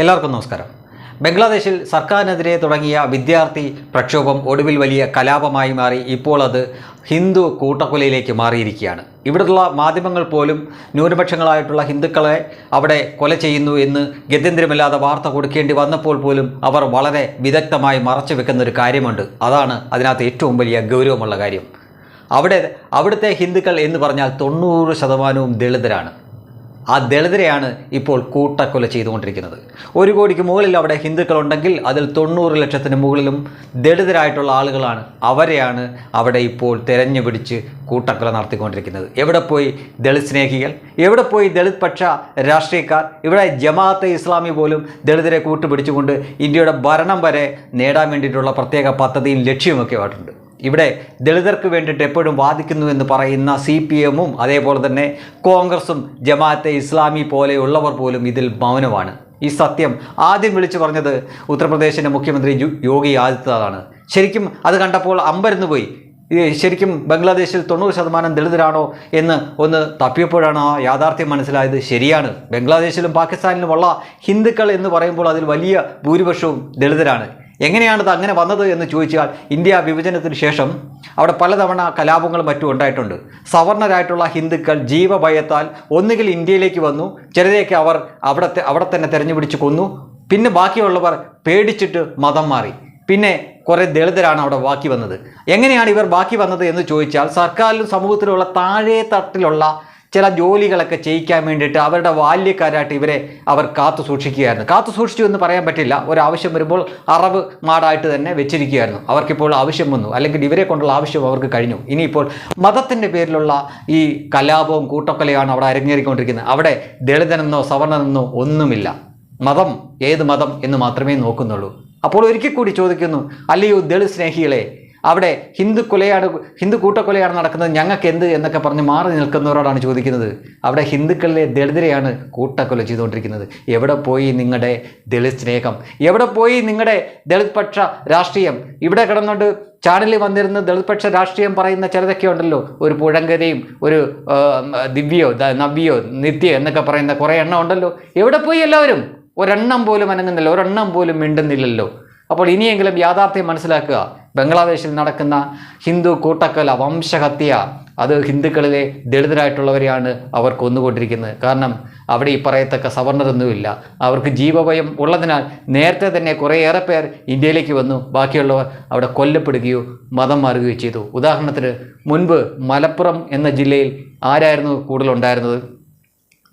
എല്ലാവർക്കും നമസ്കാരം. ബംഗ്ലാദേശിൽ സർക്കാരിനെതിരെ തുടങ്ങിയ വിദ്യാർത്ഥി പ്രക്ഷോഭം ഒടുവിൽ വലിയ കലാപമായി മാറി ഇപ്പോൾ അത് ഹിന്ദു കൂട്ടക്കൊലയിലേക്ക് മാറിയിരിക്കുകയാണ്. ഇവിടുള്ള മാധ്യമങ്ങൾ പോലും ന്യൂനപക്ഷങ്ങളായിട്ടുള്ള ഹിന്ദുക്കളെ അവിടെ കൊല ചെയ്യുന്നു എന്ന് ഗത്യന്തരമില്ലാതെ വാർത്ത കൊടുക്കേണ്ടി വന്നപ്പോൾ പോലും അവർ വളരെ വിദഗ്ധമായി മറച്ചു വെക്കുന്ന ഒരു കാര്യമുണ്ട്. അതാണ് അതിനകത്ത് ഏറ്റവും വലിയ ഗൗരവമുള്ള കാര്യം. അവിടെ അവിടുത്തെ ഹിന്ദുക്കൾ എന്ന് പറഞ്ഞാൽ തൊണ്ണൂറ് ശതമാനവും ദളിതരാണ്. ആ ദളിതരെയാണ് ഇപ്പോൾ കൂട്ടക്കൊല ചെയ്തുകൊണ്ടിരിക്കുന്നത്. ഒരു കോടിക്ക് മുകളിൽ അവിടെ ഹിന്ദുക്കളുണ്ടെങ്കിൽ അതിൽ തൊണ്ണൂറ് ലക്ഷത്തിന് മുകളിലും ദളിതരായിട്ടുള്ള ആളുകളാണ്. അവരെയാണ് അവിടെ ഇപ്പോൾ തിരഞ്ഞു പിടിച്ച് കൂട്ടക്കൊല നടത്തിക്കൊണ്ടിരിക്കുന്നത്. എവിടെ പോയി ദളിത് സ്നേഹികൾ? എവിടെ പോയി ദളിത് പക്ഷ രാഷ്ട്രീയക്കാർ? ഇവിടെ ജമാഅത്തെ ഇസ്ലാമി പോലും ദളിതരെ കൂട്ടുപിടിച്ചുകൊണ്ട് ഇന്ത്യയുടെ ഭരണം വരെ നേടാൻ വേണ്ടിയിട്ടുള്ള പ്രത്യേക പദ്ധതിയും ലക്ഷ്യവുമൊക്കെ ആയിട്ടുണ്ട്. ഇവിടെ ദളിതർക്ക് വേണ്ടിയിട്ട് എപ്പോഴും വാദിക്കുന്നു എന്ന് പറയുന്ന സി പി എമ്മും അതേപോലെ തന്നെ കോൺഗ്രസും ജമാഅത്തെ ഇസ്ലാമി പോലെയുള്ളവർ പോലും ഇതിൽ മൗനമാണ്. ഈ സത്യം ആദ്യം വിളിച്ചു പറഞ്ഞത് ഉത്തർപ്രദേശിന്റെ മുഖ്യമന്ത്രി യോഗി ആദിത്യനാഥാണ്. ശരിക്കും അത് കണ്ടപ്പോൾ അമ്പരന്ന് പോയി ശരിക്കും ബംഗ്ലാദേശിൽ തൊണ്ണൂറ് ശതമാനം ദളിതരാണോ എന്ന് ഒന്ന് തപ്പിയപ്പോഴാണ് ആ യാഥാർത്ഥ്യം മനസ്സിലായത് ശരിയാണ്. ബംഗ്ലാദേശിലും പാകിസ്ഥാനിലുമുള്ള ഹിന്ദുക്കൾ എന്ന് പറയുമ്പോൾ അതിൽ വലിയ ഭൂരിപക്ഷവും ദളിതരാണ്. എങ്ങനെയാണിത് അങ്ങനെ വന്നത് എന്ന് ചോദിച്ചാൽ ഇന്ത്യ വിഭജനത്തിന് ശേഷം അവിടെ പലതവണ കലാപങ്ങളും മറ്റും ഉണ്ടായിട്ടുണ്ട്. സവർണരായിട്ടുള്ള ഹിന്ദുക്കൾ ജീവഭയത്താൽ ഒന്നുകിൽ ഇന്ത്യയിലേക്ക് വന്നു ചിലരെയൊക്കെ അവർ അവിടത്തെ അവിടെ തന്നെ തെരഞ്ഞുപിടിച്ച് കൊന്നു. പിന്നെ ബാക്കിയുള്ളവർ പേടിച്ചിട്ട് മതം മാറി. പിന്നെ കുറേ ദളിതരാണ് അവിടെ ബാക്കി വന്നത്. എങ്ങനെയാണ് ഇവർ ബാക്കി വന്നത് എന്ന് ചോദിച്ചാൽ സർക്കാരിലും സമൂഹത്തിലുമുള്ള താഴെ തട്ടിലുള്ള ചില ജോലികളൊക്കെ ചെയ്യിക്കാൻ വേണ്ടിയിട്ട് അവരുടെ ബാല്യക്കാരായിട്ട് ഇവരെ അവർ കാത്തു സൂക്ഷിക്കുകയായിരുന്നു. കാത്തു സൂക്ഷിച്ചു എന്ന് പറയാൻ പറ്റില്ല. ഒരാവശ്യം വരുമ്പോൾ അറവ് മാടായിട്ട് തന്നെ വെച്ചിരിക്കുകയായിരുന്നു. അവർക്കിപ്പോൾ ആവശ്യം വന്നു. അല്ലെങ്കിൽ ഇവരെ കൊണ്ടുള്ള ആവശ്യം അവർക്ക് കഴിഞ്ഞു. ഇനിയിപ്പോൾ മതത്തിന്റെ പേരിലുള്ള ഈ കലാപവും കൂട്ടക്കൊലയാണ് അവിടെ അരങ്ങേറിക്കൊണ്ടിരിക്കുന്നത്. അവിടെ ദളിതനെന്നോ സവർണനെന്നോ ഒന്നുമില്ല. മതം ഏത് മതം എന്ന് മാത്രമേ നോക്കുന്നുള്ളൂ. അപ്പോൾ ഒരിക്കൽ കൂടി ചോദിക്കുന്നു അല്ലയോ ദളിത് സ്നേഹികളെ അവിടെ ഹിന്ദു കൊലയാണ് ഹിന്ദു കൂട്ടക്കൊലയാണ് നടക്കുന്നത് ഞങ്ങൾക്ക് എന്ത് എന്നൊക്കെ പറഞ്ഞ് മാറി നിൽക്കുന്നവരോടാണ് ചോദിക്കുന്നത്. അവിടെ ഹിന്ദുക്കളിലെ ദളിതരെയാണ് കൂട്ടക്കൊല ചെയ്തുകൊണ്ടിരിക്കുന്നത്. എവിടെ പോയി നിങ്ങളുടെ ദളിത് സ്നേഹം? എവിടെ പോയി നിങ്ങളുടെ ദളിത് പക്ഷ രാഷ്ട്രീയം? ഇവിടെ കിടന്നുകൊണ്ട് ചാനലിൽ വന്നിരുന്ന ദളിത് പക്ഷ രാഷ്ട്രീയം പറയുന്ന ചിലതൊക്കെ ഉണ്ടല്ലോ. ഒരു പുഴങ്കരയും ഒരു ദിവ്യോ നവ്യോ നിത്യോ എന്നൊക്കെ പറയുന്ന കുറേ എണ്ണം ഉണ്ടല്ലോ. എവിടെ പോയി എല്ലാവരും? ഒരെണ്ണം പോലും അനങ്ങുന്നില്ല ഒരെണ്ണം പോലും മിണ്ടുന്നില്ലല്ലോ. അപ്പോൾ ഇനിയെങ്കിലും യാഥാർത്ഥ്യം മനസ്സിലാക്കുക. ബംഗ്ലാദേശിൽ നടക്കുന്ന ഹിന്ദു കൂട്ടക്കൊല വംശഹത്യ അത് ഹിന്ദുക്കളിലെ ദളിതരായിട്ടുള്ളവരെയാണ് അവർ കൊന്നുകൊണ്ടിരിക്കുന്നത് കാരണം അവിടെ ഈ പറയത്തക്ക സവർണരൊന്നുമില്ല അവർക്ക് ജീവഭയം ഉള്ളതിനാൽ നേരത്തെ തന്നെ കുറേയേറെ പേർ ഇന്ത്യയിലേക്ക് വന്നു. ബാക്കിയുള്ളവർ അവിടെ കൊല്ലപ്പെടുകയോ മതം മാറുകയോ ചെയ്തു. ഉദാഹരണത്തിന് മുൻപ് മലപ്പുറം എന്ന ജില്ലയിൽ ആരായിരുന്നു കൂടുതലുണ്ടായിരുന്നത്?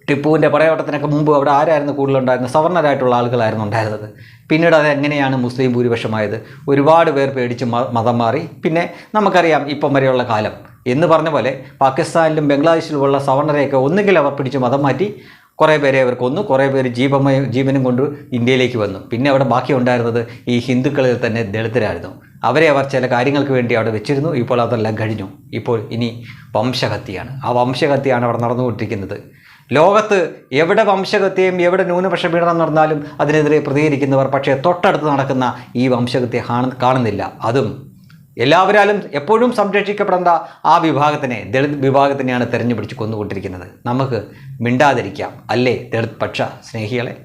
ടിപ്പുവിന്റെ പടയോട്ടത്തിനൊക്കെ മുമ്പ് അവിടെ ആരായിരുന്നു കൂടുതലുണ്ടായിരുന്നത്? സവർണരായിട്ടുള്ള ആളുകളായിരുന്നു ഉണ്ടായിരുന്നത്. പിന്നീട് അത് എങ്ങനെയാണ് മുസ്ലിം ഭൂരിപക്ഷമായത്? ഒരുപാട് പേർ പേടിച്ച് മതം മാറി. പിന്നെ നമുക്കറിയാം ഇപ്പം വരെയുള്ള കാലം. എന്ന് പറഞ്ഞ പോലെ പാകിസ്ഥാനിലും ബംഗ്ലാദേശിലുമുള്ള സവർണരെയൊക്കെ ഒന്നുകിൽ അവർ പിടിച്ച് മതം മാറ്റി കുറേ പേരെ അവർ കൊന്നു. കുറേ പേര് ജീവമയ ജീവനും കൊണ്ട് ഇന്ത്യയിലേക്ക് വന്നു. പിന്നെ അവിടെ ബാക്കി ഉണ്ടായിരുന്നത് ഈ ഹിന്ദുക്കളിൽ തന്നെ ദളിതരായിരുന്നു. അവരെ അവർ ചില കാര്യങ്ങൾക്ക് വേണ്ടി അവിടെ വെച്ചിരുന്നു. ഇപ്പോൾ അതെല്ലാം കഴിഞ്ഞു. ഇപ്പോൾ ഇനി വംശഹത്യയാണ്. ആ വംശഹത്യയാണ് അവിടെ നടന്നുകൊണ്ടിരിക്കുന്നത്. ലോകത്ത് എവിടെ വംശഹത്യയും എവിടെ ന്യൂനപക്ഷ പീഡനം നടന്നാലും അതിനെതിരെ പ്രതികരിക്കുന്നവർ പക്ഷേ തൊട്ടടുത്ത് നടക്കുന്ന ഈ വംശഹത്യ കാണ- കാണുന്നില്ല. അതും എല്ലാവരാലും എപ്പോഴും സംരക്ഷിക്കപ്പെടേണ്ട ആ വിഭാഗത്തിനെ ദളിത് വിഭാഗത്തിനെയാണ് തെരഞ്ഞുപിടിച്ച് കൊന്നുകൊണ്ടിരിക്കുന്നത്. നമുക്ക് മിണ്ടാതിരിക്കാം. അല്ലേ ദളിത് പക്ഷ സ്നേഹികളെ?